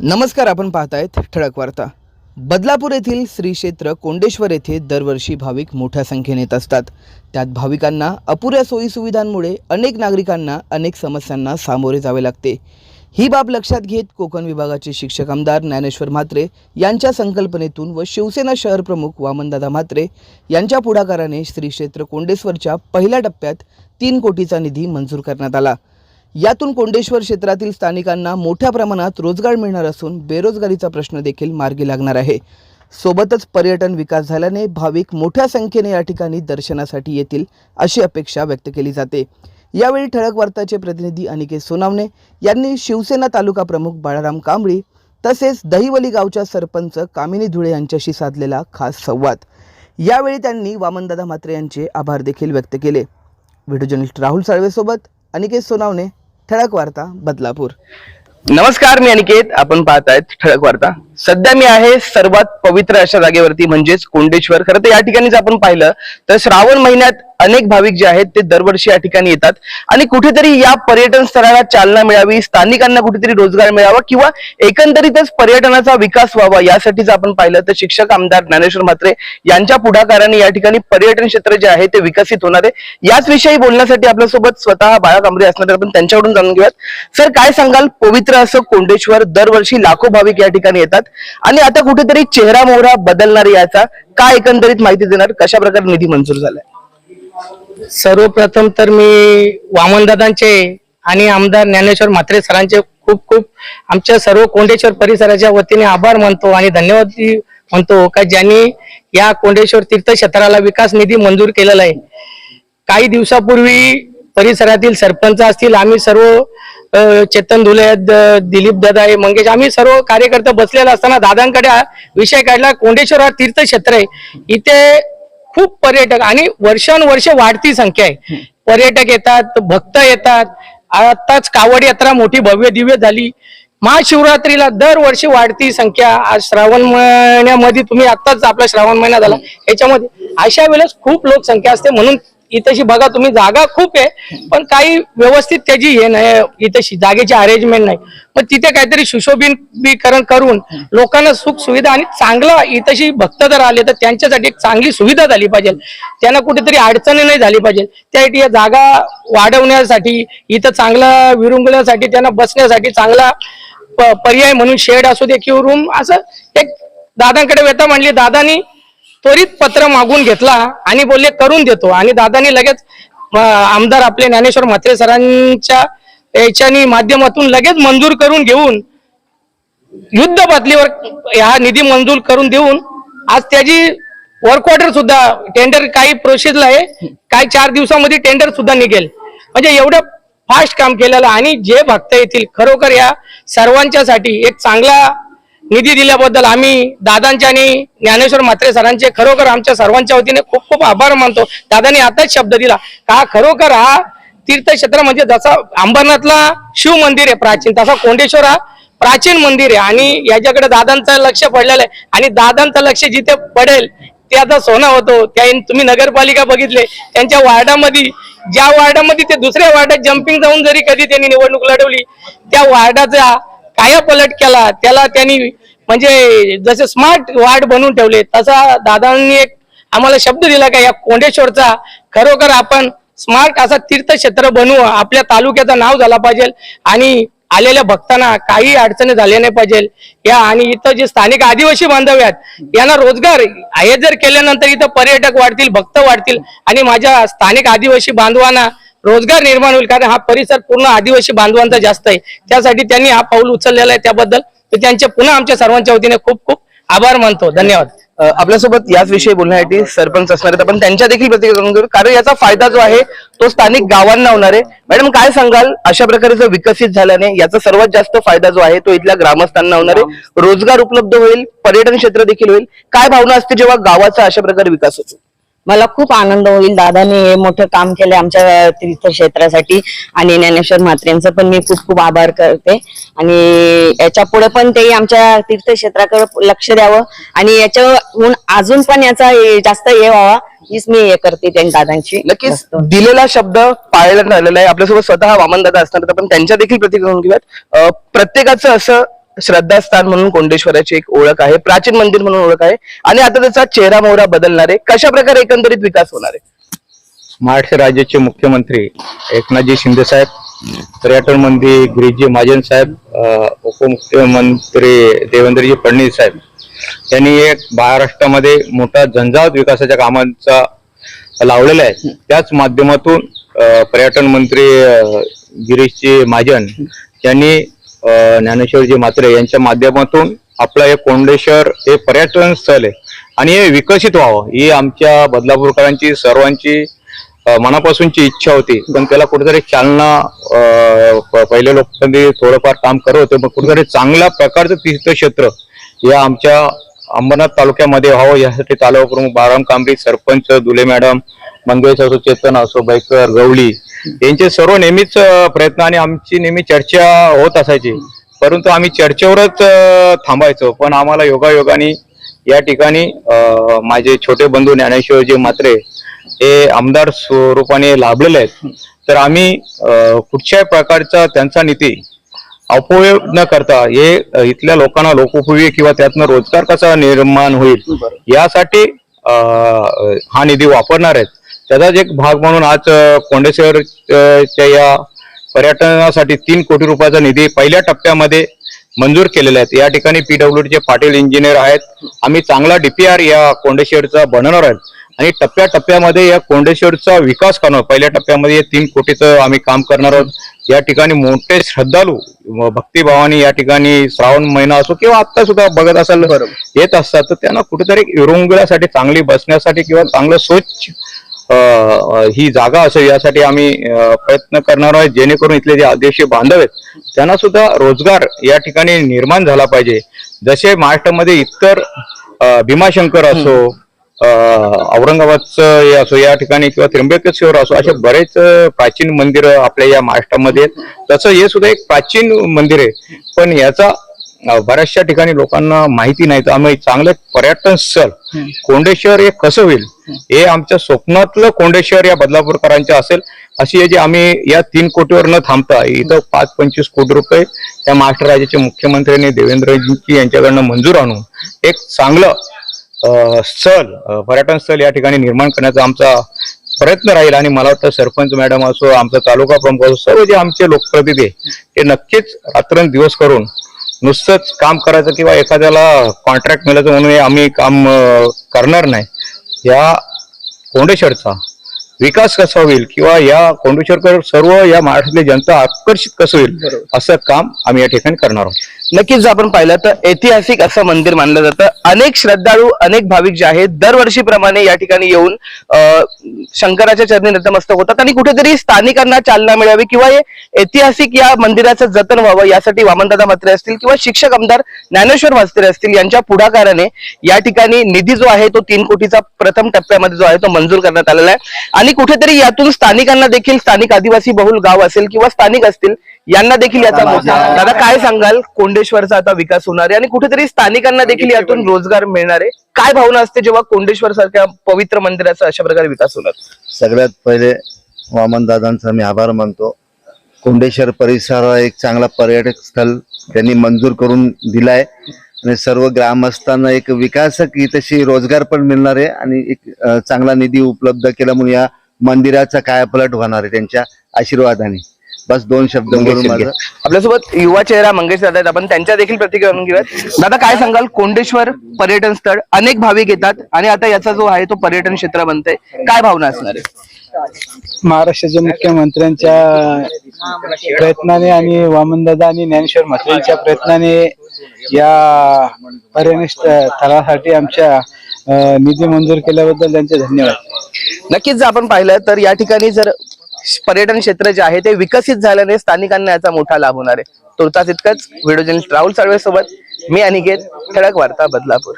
नमस्कार आपण पाहतायत ठळक वार्ता. बदलापूर येथील श्री क्षेत्र कोंडेश्वर येथे दरवर्षी भाविक मोठ्या संख्येने येत असतात. त्यात भाविकांना अपुऱ्या सोयीसुविधांमुळे अनेक नागरिकांना अनेक समस्यांना सामोरे जावे लागते. ही बाब लक्षात घेत कोकण विभागाचे शिक्षक आमदार ज्ञानेश्वर म्हात्रे यांच्या संकल्पनेतून व शिवसेना शहर प्रमुख वामनदादा म्हात्रे यांच्या पुढाकाराने श्री क्षेत्र कोंडेश्वरच्या पहिल्या टप्प्यात तीन कोटीचा निधी मंजूर करण्यात आला. यातून कोंडेश्वर क्षेत्रातील स्थानिकांना मोठ्या प्रमाणात रोजगार मिळणार असून बेरोजगारीचा प्रश्न देखील मार्गी लागणार आहे. सोबतच पर्यटन विकास झाल्याने भाविक मोठ्या संख्येने या ठिकाणी दर्शनासाठी येतील अशी अपेक्षा व्यक्त केली जाते. यावेळी ठळक वार्ताचे प्रतिनिधी अनिकेत सोनावणे यांनी शिवसेना तालुका प्रमुख बाळाराम कांबळी तसेच दहिवली गावच्या सरपंच कामिनी धुळे यांच्याशी साधलेला खास संवाद. यावेळी त्यांनी वामनदादा म्हात्रे यांचे आभार देखील व्यक्त केले. व्हिडिओ जर्नलिस्ट राहुल साळवेसोबत अनिकेत सोनावणे ठळक वार्ता बदलापूर. नमस्कार मी अनिकेत. आपण पाहत आहेत ठळक वार्ता. सध्या मी आहे सर्वात पवित्र अशा जागेवरती म्हणजेच कोंडेश्वर. खरं तर या ठिकाणी जर आपण पाहिलं तर श्रावण महिन्यात अनेक भाविक जे आहेत ते दरवर्षी या ठिकाणी येतात. आणि कुठेतरी या पर्यटन स्थळाला चालना मिळावी स्थानिकांना कुठेतरी रोजगार मिळावा किंवा एकंदरीतच पर्यटनाचा विकास व्हावा यासाठी जर आपण पाहिलं तर शिक्षक आमदार ज्ञानेश्वर म्हात्रे यांच्या पुढाकाराने या ठिकाणी पर्यटन क्षेत्र जे आहे ते विकसित होणार आहे. याच विषयी बोलण्यासाठी आपल्यासोबत स्वतः बाळा कांबरे असणार आपण त्यांच्याकडून जाणून घेऊयात. सर काय सांगाल? पवित्र असं कोंडेश्वर दरवर्षी लाखो भाविक या ठिकाणी येतात. आणि आता कुठेतरी चेहरा मोहरा बदलणार याचा काय एकंदरीत माहिती देणार? कशा प्रकारे निधी मंजूर झालाय? सर्वप्रथम तर मी वामनदादांचे आणि आमदार ज्ञानेश्वर म्हात्रे सरांचे खूप खूप आमच्या सर्व कोंडेश्वर परिसराच्या वतीने आभार मानतो आणि धन्यवाद म्हणतो का ज्यांनी या कोंडेश्वर तीर्थक्षेत्राला विकास निधी मंजूर केलेला आहे. काही दिवसापूर्वी परिसरातील सरपंच असतील आम्ही सर्व चेतन धुले आहेत, द- दिलीप दादा आहे मंगेश आम्ही सर्व कार्यकर्ते बसलेला असताना दादांकडे विषय काढला. कोंडेश्वर हा तीर्थक्षेत्र आहे. इथे खूप पर्यटक आणि वर्षानुवर्ष वाढती संख्या आहे. पर्यटक येतात भक्त येतात. आताच कावड यात्रा मोठी भव्य दिव्य झाली. महाशिवरात्रीला दरवर्षी वाढती संख्या. आज श्रावण महिन्यामध्ये तुम्ही आताच आपला श्रावण महिना झाला. याच्यामध्ये अशा वेळेस खूप लोकसंख्या असते म्हणून इथेशी बघा तुम्ही जागा खूप आहे पण काही व्यवस्थित त्याची हे नाही इथेशी जागेची अरेंजमेंट नाही. मग तिथे काहीतरी सुशोभीकरण करून लोकांना सुख सुविधा आणि चांगला इथेशी भक्त जर आले तर त्यांच्यासाठी एक चांगली सुविधा झाली पाहिजे. त्यांना कुठेतरी अडचणी नाही झाली पाहिजे. त्यासाठी या जागा वाढवण्यासाठी इथं चांगला विरुंगण्यासाठी त्यांना बसण्यासाठी चांगला पर्याय म्हणून शेड असू दे किंवा रूम असं एक दादांकडे व्यथा मांडली दादानी त्वरित पत्र मागून घेतला आणि बोलले करून देतो. आणि दादानी लगेच आमदार आपले ज्ञानेश्वर म्हात्रे सरांच्या याच्यानी माध्यमातून लगेच मंजूर करून घेऊन युद्ध पातळीवर हा निधी मंजूर करून देऊन आज त्याची वर्क ऑर्डर सुद्धा टेंडर काही प्रोसेसला आहे काही चार दिवसामध्ये टेंडर सुद्धा निघेल. म्हणजे एवढं फास्ट काम केलेलं आणि जे भक्त येतील खरोखर या सर्वांच्यासाठी एक चांगला निधी दिल्याबद्दल आम्ही दादांच्या आणि ज्ञानेश्वर म्हात्रे सरांचे खरोखर आमच्या सर्वांच्या वतीने खूप खूप आभार मानतो. दादांनी आताच शब्द दिला का खरोखर हा तीर्थक्षेत्र म्हणजे जसा अंबरनाथला शिव मंदिर आहे प्राचीन तसा कोंडेश्वर हा प्राचीन मंदिर आहे. आणि याच्याकडे दादांचं लक्ष पडलेलं आहे. आणि दादांचं लक्ष जिथे पडेल त्याचा सोना होतो. त्या तुम्ही नगरपालिका बघितले त्यांच्या वार्डामध्ये ज्या वार्डामध्ये ते दुसऱ्या वार्डात जम्पिंग जाऊन जरी कधी त्यांनी निवडणूक लढवली त्या वार्डाचा काया पलट केला त्याला त्यांनी म्हणजे जसे स्मार्ट वार्ड बनवून ठेवले तसा दादांनी एक आम्हाला शब्द दिला का या कोंडेश्वरचा खरोखर आपण स्मार्ट असा तीर्थक्षेत्र बनवू आपल्या तालुक्याचं नाव झाला पाहिजे आणि आलेल्या भक्तांना काही अडचणी झाल्या नाही पाहिजे. या आणि इथं जे स्थानिक आदिवासी बांधव आहेत यांना रोजगार हे जर केल्यानंतर इथं पर्यटक वाढतील भक्त वाढतील आणि माझ्या स्थानिक आदिवासी बांधवांना रोजगार निर्माण होईल कारण हा परिसर पूर्ण आदिवासी बांधवांचा जास्त आहे. त्यासाठी त्यांनी हा पाऊल उचललेला आहे त्याबद्दल. तर त्यांचे पुन्हा आमच्या सर्वांच्या वतीने खूप खूप आभार मानतो. धन्यवाद. आपल्यासोबत याच विषयी बोलण्यासाठी सरपंच असणार आहेत. आपण त्यांच्या देखील प्रतिक्रिया जाणून कारण याचा फायदा जो आहे तो स्थानिक गावांना होणार आहे. मॅडम काय सांगाल? अशा प्रकारे जर विकसित झाल्याने याचा सर्वात जास्त फायदा जो आहे तो इथल्या ग्रामस्थांना होणार आहे. रोजगार उपलब्ध होईल पर्यटन क्षेत्र देखील होईल. काय भावना असते जेव्हा गावाचा अशा प्रकारे विकास होतो? मला खूप आनंद होईल. दादाने हे मोठं काम केलं आमच्या तीर्थक्षेत्रासाठी आणि ज्ञानेश्वर म्हात्रेंचं पण मी खूप खूप आभार करते. आणि याच्यापुढे पण ते आमच्या तीर्थक्षेत्राकडे लक्ष द्यावं. आणि याच्याहून अजून पण याचा जास्त हे व्हावा हीच मी हे करते त्या दादांची. नक्कीच. दिलेला शब्द पाळण्यात आलेला आहे. आपल्यासोबत स्वतः वामन दादा असणार. आपण त्यांच्या देखील प्रतिक्रिया घेऊयात. प्रत्येकाचं असं श्रद्धास्थान म्हणून कोंडेश्वराची एक ओळख आहे प्राचीन मंदिर म्हणून ओळख आहे. आणि आता त्याचा चेहरा मोहरा बदलणार आहे. कशा प्रकारे एकंदरीत विकास होणार आहे? महाराष्ट्र राज्याचे मुख्यमंत्री एकनाथजी शिंदे साहेब पर्यटन मंत्री गिरीशजी महाजन साहेब उपमुख्यमंत्री देवेंद्रजी फडणवीस साहेब यांनी एक महाराष्ट्रामध्ये मोठा झंझावत विकासाच्या कामांचा लावलेला आहे. त्याच माध्यमातून पर्यटन मंत्री गिरीशजी महाजन यांनी ज्ञानेश्वरजी म्हात्रे यांच्या माध्यमातून आपलं हे कोंडेश्वर हे पर्यटन स्थळ आहे. आणि हे विकसित व्हावं ही आमच्या बदलापूरकरांची सर्वांची मनापासूनची इच्छा होती. पण त्याला कुठेतरी चालना पहिले लोक थोडंफार काम करत होते पण कुठेतरी चांगल्या प्रकारचं तीर्थक्षेत्र या आमच्या अंबरनाथ तालुक्यामध्ये व्हावं यासाठी तालुका प्रमुख बाराम कांबरी सरपंच दुले मॅडम मंगेश असो चेतन असो बैकर गवळी यांचे सर्व नेहमीच प्रयत्न आणि आमची नेहमी चर्चा होत असायची. परंतु आम्ही चर्चेवरच थांबायचो. पण आम्हाला योगायोगाने या ठिकाणी माझे छोटे बंधू ज्ञानेश्वरजी मात्रे हे आमदार स्वरूपाने लाभलेले आहेत. तर आम्ही कुठच्याही प्रकारचा त्यांचा निधी अपयोग न करता हे इथल्या लोकांना लोकोपयोगी किंवा त्यातनं रोजगार कसा निर्माण होईल यासाठी हा निधी वापरणार आहेत. त्याचाच एक भाग म्हणून आज अ, कोंडेश्वर अ, च्या या पर्यटनासाठी तीन कोटी रुपयाचा निधी पहिल्या टप्प्यामध्ये मंजूर केलेला आहे. या ठिकाणी पीडब्ल्यूडी चे पाटील इंजिनियर आहेत. आम्ही चांगला डीपीआर या कोंडेश्वरचा बनवणार आहेत. आणि टप्प्या टप्प्यामध्ये या कोंडेश्वरचा विकास करणार पहिल्या टप्प्यामध्ये तीन कोटीचं आम्ही काम करणार आहोत. या ठिकाणी मोठे श्रद्धाळू म- भक्तिभावाने या ठिकाणी श्रावण महिना असो किंवा आता सुद्धा बघत असाल येत असतात तर त्यांना कुठेतरी विरंगुळ्यासाठी चांगली बसण्यासाठी किंवा चांगलं स्वच्छ ही जागा असेल यासाठी आम्ही प्रयत्न करणार आहोत जेणेकरून इथले जे आदिवासी बांधव आहेत त्यांना सुद्धा रोजगार या ठिकाणी निर्माण झाला पाहिजे. जसे महाराष्ट्रामध्ये इतर भीमाशंकर असो औरंगाबादचं हे असो या ठिकाणी किंवा त्र्यंबकेश्वर असो असे बरेच प्राचीन मंदिर आपल्या या महाराष्ट्रामध्ये आहेत. तसं हे सुद्धा एक प्राचीन मंदिर आहे. पण याचा बऱ्याचशा ठिकाणी लोकांना माहिती नाही. तर आम्ही चांगलं पर्यटन स्थळ कोंडेश्वर हे कसं होईल? हे आमच्या स्वप्नातलं कोंडेश्वर या बदलापूरकरांच्या असेल. अशी हे जे आम्ही या तीन कोटीवर न थांबता इथं पाच पंचवीस कोटी रुपये या महाराष्ट्र राज्याचे मुख्यमंत्र्यांनी देवेंद्रजी यांच्याकडनं मंजूर आणून एक चांगलं स्थल स्थळ पर्यटन स्थळ या ठिकाणी निर्माण करण्याचा आमचा प्रयत्न राहील. आणि मला वाटतं सरपंच मॅडम असो आमचा तालुका प्रमुख असो सर्व जे आमचे लोकप्रतिनिधी ते नक्कीच रात्रंदिवस करून नुसतंच काम करायचं किंवा एखाद्याला कॉन्ट्रॅक्ट मिळायचं म्हणून हे आम्ही काम करणार नाही. या कोंडेश्वरचा. विकास कसा होईल किंवा या कोंडेश्वरकर सर्व या महाराष्ट्रातली जनता आकर्षित कसं होईल असं काम आम्ही या ठिकाणी करणार आहोत. नक्कीच जर आपण पाहिलं तर ऐतिहासिक असं मंदिर मानलं जातं. अनेक श्रद्धाळू अनेक भाविक जे आहेत दरवर्षीप्रमाणे या ठिकाणी येऊन शंकराच्या चरणी नतमस्तक होतात आणि कुठेतरी स्थानिकांना चालना मिळावी किंवा हे ऐतिहासिक या मंदिराचं जतन व्हावं यासाठी वामनदादा म्हात्रे असतील किंवा शिक्षक आमदार ज्ञानेश्वर म्हात्रे असतील यांच्या पुढाकाराने या ठिकाणी निधी जो आहे तो तीन कोटीचा प्रथम टप्प्यामध्ये जो आहे तो मंजूर करण्यात आलेला आहे. आणि कुठेतरी यातून स्थानिकांना देखील स्थानिक आदिवासी बहुल गाव असेल किंवा स्थानिक असतील यांना देखील याचा दादा काय सांगाल? कोंडेश्वरचा आता विकास होणार आहे आणि कुठेतरी स्थानिकांना देखील यातून रोजगार मिळणार आहे. काय भावना असते जेव्हा कोंडेश्वर सारख्या पवित्र मंदिराचा अशा प्रकारे विकास होणार? सगळ्यात पहिले वामन दादांचा मी आभार मानतो. कोंडेश्वर परिसर एक चांगला पर्यटक स्थळ त्यांनी मंजूर करून दिलाय. आणि सर्व ग्रामस्थांना एक विकासक ही तशी रोजगार पण मिळणार आहे आणि एक चांगला निधी उपलब्ध केल्यामुळे या मंदिराचा कायापलट होणार आहे त्यांच्या आशीर्वादाने. बस दोन शब्द आपल्यासोबत युवा चेहरा मंगेश दादा आपण त्यांच्या देखील प्रतिक्रिया घेऊयात. दादा काय सांगाल? कोंडेश्वर पर्यटन स्थळ अनेक भाविक येतात आणि आता याचा जो आहे तो पर्यटन क्षेत्र बनतंय. काय भावना असणार आहे? महाराष्ट्राच्या मुख्यमंत्र्यांच्या प्रयत्नाने आणि वामनदादा आणि ज्ञानेश्वर म्हात्रेंच्या प्रयत्नाने या पर्यटन स्थळासाठी आमच्या निधी मंजूर केल्याबद्दल त्यांचे धन्यवाद. नक्कीच जर आपण पाहिलं तर या ठिकाणी जर पर्यटन क्षेत्र जे आहे ते विकसित झाल्याने स्थानिकांना याचा मोठा लाभ होणार आहे. तुर्तास इतकंच. व्हिडिओ जर्नलिस्ट राहुल साळवे सोबत मी अनिकेत ठळक वार्ता बदलापूर.